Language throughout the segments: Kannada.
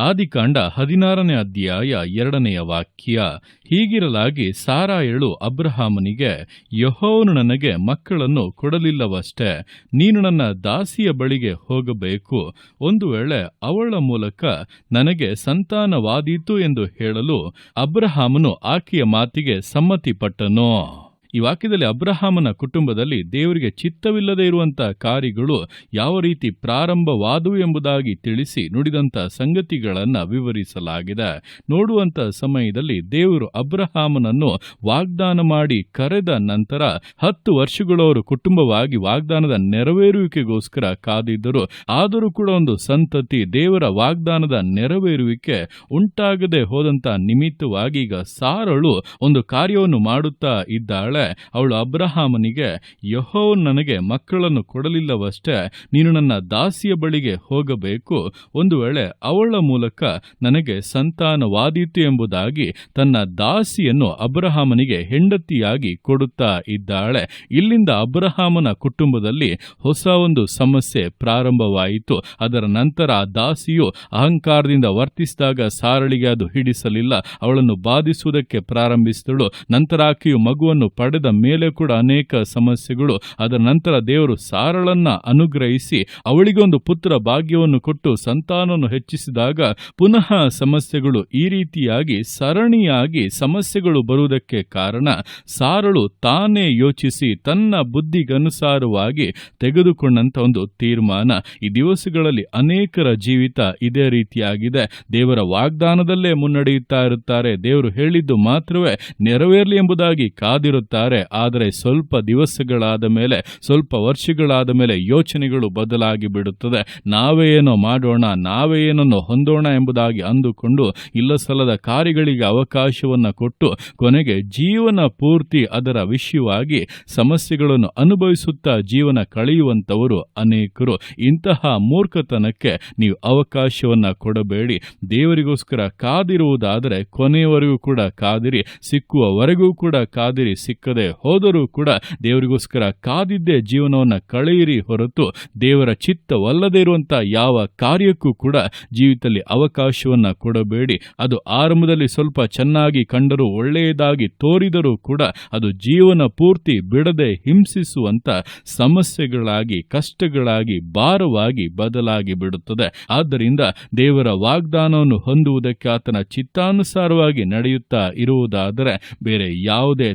ಆದಿಕಾಂಡ ಹದಿನಾರನೇ ಅಧ್ಯಾಯ ಎರಡನೆಯ ವಾಕ್ಯ. ಹೀಗಿರಲಾಗಿ ಸಾರಾಯಳು ಅಬ್ರಹಾಮನಿಗೆ ಯಹೋನು ನನಗೆ ಮಕ್ಕಳನ್ನು ಕೊಡಲಿಲ್ಲವಷ್ಟೇ, ನೀನು ನನ್ನ ದಾಸಿಯ ಬಳಿಗೆ ಹೋಗಬೇಕು. ಒಂದು ವೇಳೆ ಅವಳ ಮೂಲಕ ನನಗೆ ಸಂತಾನವಾದೀತು ಎಂದು ಹೇಳಲು ಅಬ್ರಹಾಮನು ಆಕೆಯ ಮಾತಿಗೆ ಸಮ್ಮತಿಪಟ್ಟನು. ಈ ವಾಕ್ಯದಲ್ಲಿ ಅಬ್ರಹಾಮನ ಕುಟುಂಬದಲ್ಲಿ ದೇವರಿಗೆ ಚಿತ್ತವಿಲ್ಲದೆ ಇರುವಂತಹ ಕಾರ್ಯಗಳು ಯಾವ ರೀತಿ ಪ್ರಾರಂಭವಾದವು ಎಂಬುದಾಗಿ ತಿಳಿಸಿ ನುಡಿದಂತ ಸಂಗತಿಗಳನ್ನು ವಿವರಿಸಲಾಗಿದೆ. ನೋಡುವಂತ ಸಮಯದಲ್ಲಿ ದೇವರು ಅಬ್ರಹಾಮನನ್ನು ವಾಗ್ದಾನ ಮಾಡಿ ಕರೆದ ನಂತರ ಹತ್ತು ವರ್ಷಗಳವರು ಕುಟುಂಬವಾಗಿ ವಾಗ್ದಾನದ ನೆರವೇರುವಿಕೆಗೋಸ್ಕರ ಕಾದಿದ್ದರು. ಆದರೂ ಕೂಡ ಒಂದು ಸಂತತಿ ದೇವರ ವಾಗ್ದಾನದ ನೆರವೇರುವಿಕೆ ಉಂಟಾಗದೆ ಹೋದಂತ ನಿಮಿತ್ತವಾಗಿ ಈಗ ಸಾರಳು ಒಂದು ಕಾರ್ಯವನ್ನು ಮಾಡುತ್ತಾ ಇದ್ದಾಳೆ. ಅವಳು ಅಬ್ರಹಾಮನಿಗೆ ಯಹೋ ನನಗೆ ಮಕ್ಕಳನ್ನು ಕೊಡಲಿಲ್ಲವಷ್ಟೇ, ನೀನು ನನ್ನ ದಾಸಿಯ ಬಳಿಗೆ ಹೋಗಬೇಕು. ಒಂದು ವೇಳೆ ಅವಳ ಮೂಲಕ ನನಗೆ ಸಂತಾನವಾದೀತು ಎಂಬುದಾಗಿ ತನ್ನ ದಾಸಿಯನ್ನು ಅಬ್ರಹಾಮನಿಗೆ ಹೆಂಡತಿಯಾಗಿ ಕೊಡುತ್ತಾ ಇದ್ದಾಳೆ. ಇಲ್ಲಿಂದ ಅಬ್ರಹಾಮನ ಕುಟುಂಬದಲ್ಲಿ ಹೊಸ ಒಂದು ಸಮಸ್ಯೆ ಪ್ರಾರಂಭವಾಯಿತು. ಅದರ ನಂತರ ಆ ದಾಸಿಯು ಅಹಂಕಾರದಿಂದ ವರ್ತಿಸಿದಾಗ ಸಾರಳಿಗೆ ಅದು ಹಿಡಿಸಲಿಲ್ಲ. ಅವಳನ್ನು ಬಾಧಿಸುವುದಕ್ಕೆ ಪ್ರಾರಂಭಿಸಿದಳು. ನಂತರ ಆಕೆಯು ಮಗುವನ್ನು ಪಡೆದ ಮೇಲೆ ಕೂಡ ಅನೇಕ ಸಮಸ್ಯೆಗಳು. ಅದರ ನಂತರ ದೇವರು ಸಾರಳನ್ನ ಅನುಗ್ರಹಿಸಿ ಅವಳಿಗೊಂದು ಪುತ್ರ ಭಾಗ್ಯವನ್ನು ಕೊಟ್ಟು ಸಂತಾನವನ್ನು ಹೆಚ್ಚಿಸಿದಾಗ ಪುನಃ ಸಮಸ್ಯೆಗಳು ಈ ರೀತಿಯಾಗಿ ಸರಣಿಯಾಗಿ ಸಮಸ್ಯೆಗಳು ಬರುವುದಕ್ಕೆ ಕಾರಣ ಸಾರಳು ತಾನೇ ಯೋಚಿಸಿ ತನ್ನ ಬುದ್ಧಿಗನುಸಾರವಾಗಿ ತೆಗೆದುಕೊಂಡಂತ ಒಂದು ತೀರ್ಮಾನ. ಈ ದಿವಸಗಳಲ್ಲಿ ಅನೇಕರ ಜೀವಿತ ಇದೇ ರೀತಿಯಾಗಿದೆ. ದೇವರ ವಾಗ್ದಾನದಲ್ಲೇ ಮುನ್ನಡೆಯುತ್ತಾ ಇರುತ್ತಾರೆ. ದೇವರು ಹೇಳಿದ್ದು ಮಾತ್ರವೇ ನೆರವೇರಲಿ ಎಂಬುದಾಗಿ ಕಾದಿರುತ್ತಾರೆ. ಆದರೆ ಸ್ವಲ್ಪ ದಿವಸಗಳಾದ ಮೇಲೆ, ಸ್ವಲ್ಪ ವರ್ಷಗಳಾದ ಮೇಲೆ ಯೋಚನೆಗಳು ಬದಲಾಗಿ ಬಿಡುತ್ತದೆ. ನಾವೇ ಏನೋ ಮಾಡೋಣ, ನಾವೇ ಏನನ್ನು ಹೊಂದೋಣ ಎಂಬುದಾಗಿ ಅಂದುಕೊಂಡು ಇಲ್ಲ ಸಲ್ಲದ ಕಾರ್ಯಗಳಿಗೆ ಅವಕಾಶವನ್ನು ಕೊಟ್ಟು, ಕೊನೆಗೆ ಜೀವನ ಪೂರ್ತಿ ಅದರ ವಿಷಯವಾಗಿ ಸಮಸ್ಯೆಗಳನ್ನು ಅನುಭವಿಸುತ್ತಾ ಜೀವನ ಕಳೆಯುವಂತವರು ಅನೇಕರು. ಇಂತಹ ಮೂರ್ಖತನಕ್ಕೆ ನೀವು ಅವಕಾಶವನ್ನ ಕೊಡಬೇಡಿ. ದೇವರಿಗೋಸ್ಕರ ಕಾದಿರುವುದಾದರೆ ಕೊನೆಯವರೆಗೂ ಕೂಡ ಕಾದಿರಿ, ಸಿಕ್ಕುವವರೆಗೂ ಕೂಡ ಕಾದಿರಿ ಸಿಕ್ಕದೆ ಹೋದರೂ ಕೂಡ ದೇವರಿಗೋಸ್ಕರ ಕಾದಿದ್ದೇ ಜೀವನವನ್ನು ಕಳೆಯಿರಿ ಹೊರತು ದೇವರ ಚಿತ್ತವಲ್ಲದೆ ಇರುವಂತಹ ಯಾವ ಕಾರ್ಯಕ್ಕೂ ಕೂಡ ಜೀವಿತದಲ್ಲಿ ಅವಕಾಶವನ್ನ ಕೊಡಬೇಡಿ. ಅದು ಆರಂಭದಲ್ಲಿ ಸ್ವಲ್ಪ ಚೆನ್ನಾಗಿ ಕಂಡರೂ ಒಳ್ಳೆಯದಾಗಿ ತೋರಿದರೂ ಕೂಡ ಅದು ಜೀವನ ಪೂರ್ತಿ ಬಿಡದೆ ಹಿಂಸಿಸುವಂತ ಸಮಸ್ಯೆಗಳಾಗಿ, ಕಷ್ಟಗಳಾಗಿ, ಭಾರವಾಗಿ ಬದಲಾಗಿ ಬಿಡುತ್ತದೆ. ಆದ್ದರಿಂದ ದೇವರ ವಾಗ್ದಾನವನ್ನು ಹೊಂದುವುದಕ್ಕೆ ಆತನ ಚಿತ್ತಾನುಸಾರವಾಗಿ ನಡೆಯುತ್ತಾ ಇರುವುದಾದರೆ ಬೇರೆ ಯಾವುದೇ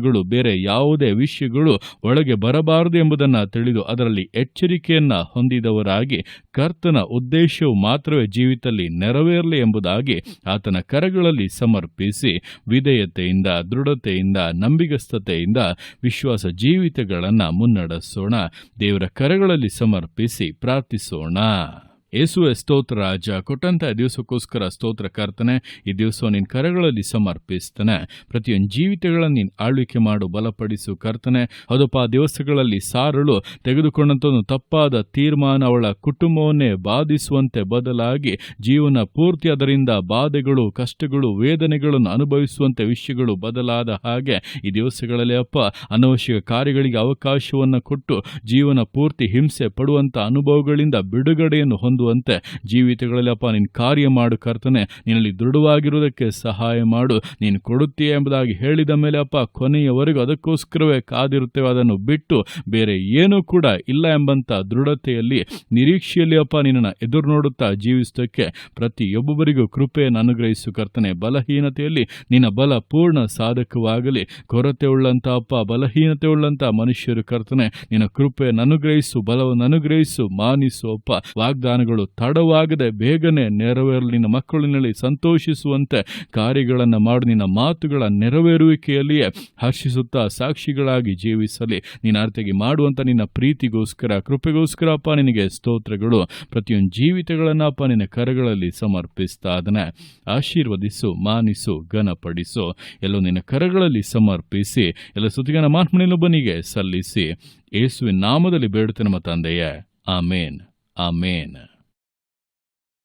ತೀರ್ಮಾನಗಳು ಬೇರೆ ಯಾವುದೇ ವಿಷಯಗಳು ಒಳಗೆ ಬರಬಾರದು ಎಂಬುದನ್ನು ತಿಳಿದು ಅದರಲ್ಲಿ ಎಚ್ಚರಿಕೆಯನ್ನ ಹೊಂದಿದವರಾಗಿ ಕರ್ತನ ಉದ್ದೇಶವು ಮಾತ್ರವೇ ಜೀವಿತದಲ್ಲಿ ನೆರವೇರಲಿ ಎಂಬುದಾಗಿ ಆತನ ಕರಗಳಲ್ಲಿ ಸಮರ್ಪಿಸಿ ವಿಧೇಯತೆಯಿಂದ, ದೃಢತೆಯಿಂದ, ನಂಬಿಗಸ್ತತೆಯಿಂದ ವಿಶ್ವಾಸ ಜೀವಿತಗಳನ್ನು ಮುನ್ನಡೆಸೋಣ. ದೇವರ ಕರಗಳಲ್ಲಿ ಸಮರ್ಪಿಸಿ ಪ್ರಾರ್ಥಿಸೋಣ. ಯೇಸುವೆ ಸ್ತೋತ್ರ, ರಾಜ. ಕೊಟ್ಟಂತ ದಿವಸಕ್ಕೋಸ್ಕರ ಸ್ತೋತ್ರ ಕರ್ತನೆ, ಈ ದಿವಸ ನಿನ್ನ ಕರಗಳಲ್ಲಿ ಸಮರ್ಪಿಸ್ತಾನೆ. ಪ್ರತಿಯೊಂದು ಜೀವಿತಗಳನ್ನು ನೀನು ಆಳ್ವಿಕೆ ಮಾಡು, ಬಲಪಡಿಸು ಕರ್ತನೆ. ಅದಪ್ಪ ದಿವಸಗಳಲ್ಲಿ ಸಾರಳು ತೆಗೆದುಕೊಂಡಂತ ತಪ್ಪಾದ ತೀರ್ಮಾನ ಅವಳ ಕುಟುಂಬವನ್ನೇ ಬಾಧಿಸುವಂತೆ ಬದಲಾಗಿ, ಜೀವನ ಪೂರ್ತಿ ಅದರಿಂದ ಬಾಧೆಗಳು, ಕಷ್ಟಗಳು, ವೇದನೆಗಳನ್ನು ಅನುಭವಿಸುವಂತೆ ವಿಷಯಗಳು ಬದಲಾದ ಹಾಗೆ, ಈ ದಿವಸಗಳಲ್ಲಿ ಅಪ್ಪ, ಅನವಶ್ಯಕ ಕಾರ್ಯಗಳಿಗೆ ಅವಕಾಶವನ್ನು ಕೊಟ್ಟು, ಜೀವನ ಪೂರ್ತಿ ಹಿಂಸೆ ಪಡುವಂತ ಅನುಭವಗಳಿಂದ ಬಿಡುಗಡೆಯನ್ನು ಹೊಂದುವಂತೆ ಜೀವಿತಗಳಲ್ಲಿ ಅಪ್ಪ ನೀನು ಕಾರ್ಯ ಮಾಡು ಕರ್ತನೆ, ನಿನ್ನಲ್ಲಿ ದೃಢವಾಗಿರುವುದಕ್ಕೆ ಸಹಾಯ ಮಾಡು. ನೀನು ಕೊಡುತ್ತೀಯ ಎಂಬುದಾಗಿ ಹೇಳಿದ ಮೇಲೆ ಅಪ್ಪ ಕೊನೆಯವರೆಗೂ ಅದಕ್ಕೋಸ್ಕರವೇ ಕಾದಿರುತ್ತೇವೆ, ಅದನ್ನು ಬಿಟ್ಟು ಬೇರೆ ಏನೂ ಕೂಡ ಇಲ್ಲ ಎಂಬಂತ ದೃಢತೆಯಲ್ಲಿ, ನಿರೀಕ್ಷೆಯಲ್ಲಿ ಅಪ್ಪ, ನಿನ್ನನ್ನು ಎದುರು ನೋಡುತ್ತಾ ಜೀವಿಸೋದಕ್ಕೆ ಪ್ರತಿಯೊಬ್ಬೊಬ್ಬರಿಗೂ ಕೃಪೆಯನ್ನು ಅನುಗ್ರಹಿಸು ಕರ್ತನೆ. ಬಲಹೀನತೆಯಲ್ಲಿ ನಿನ್ನ ಬಲ ಪೂರ್ಣ ಸಾಧಕವಾಗಲಿ. ಕೊರತೆ ಉಳ್ಳಂತ ಅಪ್ಪ, ಬಲಹೀನತೆ ಉಳ್ಳಂತ ಮನುಷ್ಯರು ಕರ್ತನೆ, ನಿನ್ನ ಕೃಪೆಯನ್ನು ಅನುಗ್ರಹಿಸು, ಬಲವನ್ನು ಅನುಗ್ರಹಿಸು, ಮಾನಿಸು ಅಪ್ಪ. ವಾಗ್ದಾನಗಳು ತಡವಾಗದೆ ಬೇಗನೆ ನೆರವೇರಲಿ. ನಿನ್ನ ಮಕ್ಕಳಿನಲ್ಲಿ ಸಂತೋಷಿಸುವಂತೆ ಕಾರ್ಯಗಳನ್ನು ಮಾಡು. ನಿನ್ನ ಮಾತುಗಳ ನೆರವೇರುವಿಕೆಯಲ್ಲಿಯೇ ಹರ್ಷಿಸುತ್ತಾ ಸಾಕ್ಷಿಗಳಾಗಿ ಜೀವಿಸಲಿ. ನೀನು ಅರ್ಥಗೆ ಮಾಡುವಂತ ನಿನ್ನ ಪ್ರೀತಿಗೋಸ್ಕರ ಕೃಪೆಗೋಸ್ಕರ ಅಪ್ಪ ನಿನಗೆ ಸ್ತೋತ್ರಗಳು. ಪ್ರತಿಯೊಂದು ಜೀವಿತಗಳನ್ನು ಅಪ್ಪ ನಿನ್ನ ಕರಗಳಲ್ಲಿ ಸಮರ್ಪಿಸ್ತಾ ಅದನ್ನು ಆಶೀರ್ವದಿಸು, ಮಾನಿಸು, ಘನಪಡಿಸು. ಎಲ್ಲೋ ನಿನ್ನ ಕರಗಳಲ್ಲಿ ಸಮರ್ಪಿಸಿ, ಎಲ್ಲ ಸುತ್ತಿಗನ ಮಾತ್ಮನಿಲೊಬ್ಬನಿಗೆ ಸಲ್ಲಿಸಿ. ಯೇಸುವಿನ ನಾಮದಲ್ಲಿ ಬೇಡುತ್ತೆ ನಮ್ಮ ತಂದೆಯೇ. ಆಮೇನ್. ಆಮೇನ್.